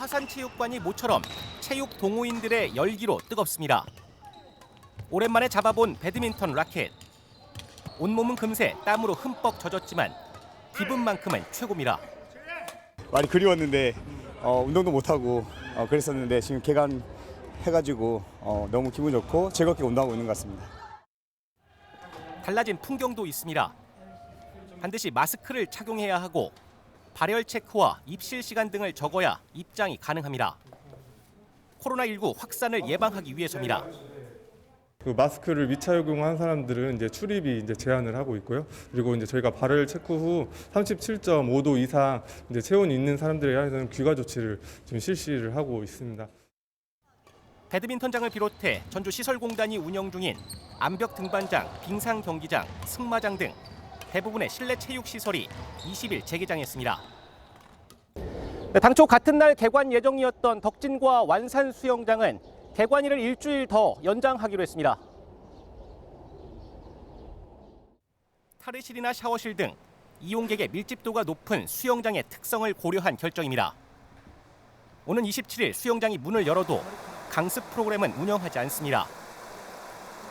화산체육관이 모처럼 체육 동호인들의 열기로 뜨겁습니다. 오랜만에 잡아본 배드민턴 라켓. 온몸은 금세 땀으로 흠뻑 젖었지만 기분만큼은 최고입니다. 많이 그리웠는데 어, 운동도 못 하고 어, 그랬었는데 지금 개관 해가지고 어, 너무 기분 좋고 즐겁게 운동하고 있는 것 같습니다. 달라진 풍경도 있습니다. 반드시 마스크를 착용해야 하고 발열 체크와 입실 시간 등을 적어야 입장이 가능합니다. 코로나19 확산을 예방하기 위해서입니다. 그 마스크를 미착용한 사람들은 이제 출입이 이제 제한을 하고 있고요. 그리고 이제 저희가 발열 체크 후 37.5도 이상 이제 체온이 있는 사람들에 대해서는 귀가 조치를 지금 실시를 하고 있습니다. 배드민턴장을 비롯해 전주 시설공단이 운영 중인 암벽 등반장, 빙상 경기장, 승마장 등 대부분의 실내 체육 시설이 20일 재개장했습니다. 네, 당초 같은 날 개관 예정이었던 덕진과 완산 수영장은 개관일을 일주일 더 연장하기로 했습니다. 탈의실이나 샤워실 등 이용객의 밀집도가 높은 수영장의 특성을 고려한 결정입니다. 오는 27일 수영장이 문을 열어도 강습 프로그램은 운영하지 않습니다.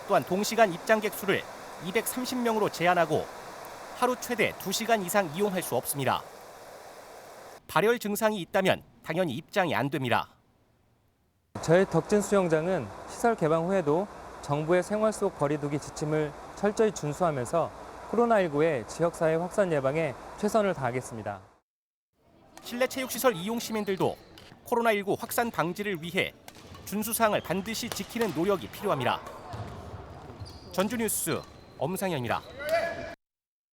또한 동시간 입장객 수를 230명으로 제한하고 하루 최대 2시간 이상 이용할 수 없습니다. 발열 증상이 있다면 당연히 입장이 안 됩니다. 저희 덕진 수영장은 시설 개방 후에도 정부의 생활 속 거리두기 지침을 철저히 준수하면서 코로나19의 지역사회 확산 예방에 최선을 다하겠습니다. 실내 체육시설 이용 시민들도 코로나19 확산 방지를 위해 준수사항을 반드시 지키는 노력이 필요합니다. 전주뉴스 엄상현입니다.